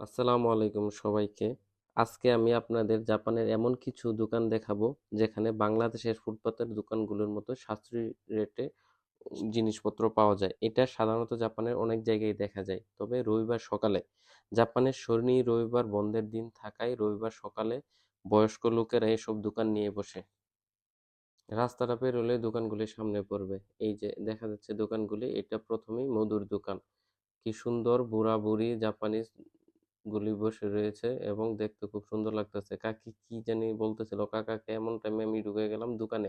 আসসালামু আলাইকুম সবাইকে। আজকে আমি আপনাদের জাপানের এমন কিছু দোকান দেখাবো, যেখানে বাংলাদেশের ফুটপাতের দোকানগুলোর মতো সাশ্রয়ী রেটে জিনিসপত্র পাওয়া যায়। এটা সাধারণত জাপানের অনেক জায়গায় দেখা যায়। তবে রবিবার সকালে, জাপানের শনি রবিবার বন্ধের দিন থাকায় রবিবার সকালে বয়স্ক লোকেরা এসব দোকান নিয়ে বসে। রাস্তাটা পেরোলে দোকানগুলির সামনে পড়বে। এই যে দেখা যাচ্ছে দোকানগুলি, এটা প্রথমেই মধুর দোকান। কি সুন্দর বুড়া বুড়ি জাপানিজ গুলি বসে রয়েছে এবং দেখতে খুব সুন্দর লাগতেছে। কাকি কি জানি বলতেছিল কাকাকে এমন টাইমে আমি ঢুকে গেলাম দোকানে?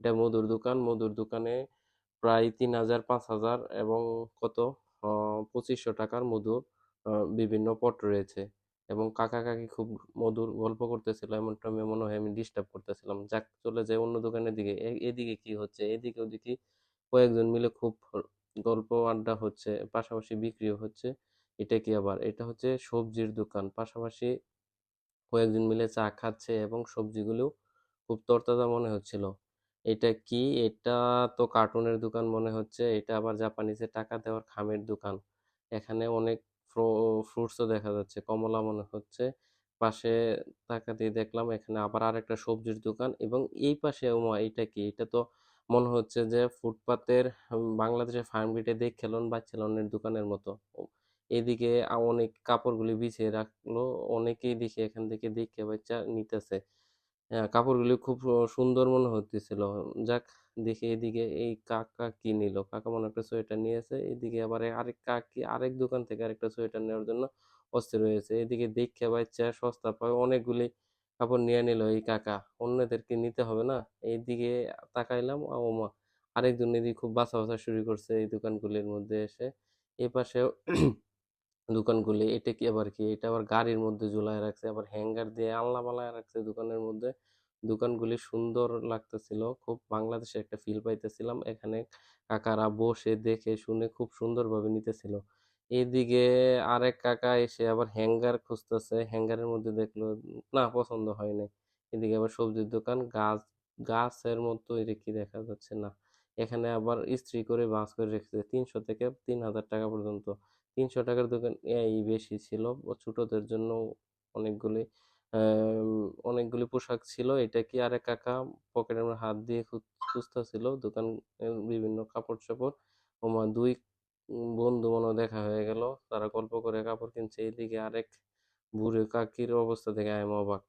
এটা মধুর দোকান। মধুর দোকানে প্রায় তিন হাজার, পাঁচ হাজার এবং কত? পঁচিশশো টাকার মধুর বিভিন্ন পট রয়েছে এবং কাকা, কাকি খুব মধুর গল্প করতেছিল। এমন টাইমে মনে হয় আমি ডিস্টার্ব করতেছিলাম। যাক, চলে যাই অন্য দোকানের দিকে। এদিকে কি হচ্ছে? এদিকে ওদিকে কয়েকজন মিলে খুব গল্প আড্ডা হচ্ছে, পাশাপাশি বিক্রিও হচ্ছে। এটা কি আবার, এটা হচ্ছে সবজির দোকান। পাশাপাশি কয়েকজন মিলে চা খাচ্ছে এবং সবজিগুলো খুব তরতাজা মনে হচ্ছিল। এটা কি? এটা তো কার্টুনের দোকান মনে হচ্ছে। এটা আবার জাপানিজে টাকা দেওয়ার খামের দোকান। এখানে অনেক ফ্রুটসও দেখা যাচ্ছে, কমলা মনে হচ্ছে। পাশে টাকা দিয়ে দেখলাম, এখানে আবার আরেকটা সবজির দোকান এবং এই পাশে এটা কি? এটা তো মনে হচ্ছে যে ফুটপাতের বাংলাদেশের ফার্মগেটে দেখেলন বাচ্চালনের দোকানের মতো। এদিকে অনেক কাপড়গুলি বিছিয়ে রাখল, অনেকেই দেখি এখান থেকে দেখে বাচ্চা নিতেছে। কাপড়গুলি খুব সুন্দর মনে হতেছিল যাক, দেখে এদিকে এই কাকা কি নিল? কাকা মনে একটা সোয়েটার নিয়েছে, এদিকে আবার আরেক কাকি, আরেক দোকান থেকে আরেকটা সোয়েটার নেওয়ার জন্য অস্থির হয়েছে। এদিকে দেখে বাচ্চা সস্তা পায়, অনেকগুলি কাপড় নিয়ে নিল এই কাকা। অন্যদেরকে নিতে হবে না? এইদিকে তাকাইলাম ও মা আরেকজন এদিকে খুব বাছা বাছা শুরু করছে এই দোকানগুলির মধ্যে এসে। এই পাশেও দোকানগুলি, এটা কি আবার কি? এটা আবার গাড়ির মধ্যে ঝুলায় রাখছে, আবার হ্যাঙ্গার দিয়ে আল্লা পালায় রাখছে দোকানের মধ্যে। দোকানগুলি সুন্দর লাগতেছিল, খুব বাংলাদেশে একটা ফিল পাইতেছিলাম। এখানে কাকারা বসে দেখে শুনে খুব সুন্দরভাবে নিতেছিল। এদিকে আরেক কাকা এসে আবার হ্যাঙ্গার খুঁজতেছে, হ্যাঙ্গারের মধ্যে দেখল, না, পছন্দ হয় হয়নি এদিকে আবার সবজির দোকান, গাছ, গাছের মতো, এটা কি দেখা যাচ্ছে? না। এখানে আবার ইস্ত্রি করে বাঁশ করে রেখেছে, তিনশো থেকে তিন হাজার টাকা পর্যন্ত। তিনশো টাকার দোকান এই বেশি ছিল। ছোটদের জন্য অনেকগুলি অনেকগুলি পোশাক ছিল। এটা কি আরে কাকা পকেটের হাত দিয়ে সুস্থ খুঁজতেছিল? দোকান বিভিন্ন কাপড় চাপড় ওমা দুই বন্ধু মনে দেখা হয়ে গেল। তারা গল্প করে কাপড় কিনছে। এদিকে আরেক বুড়ো কাকির অবস্থা দেখে আমি অবাক।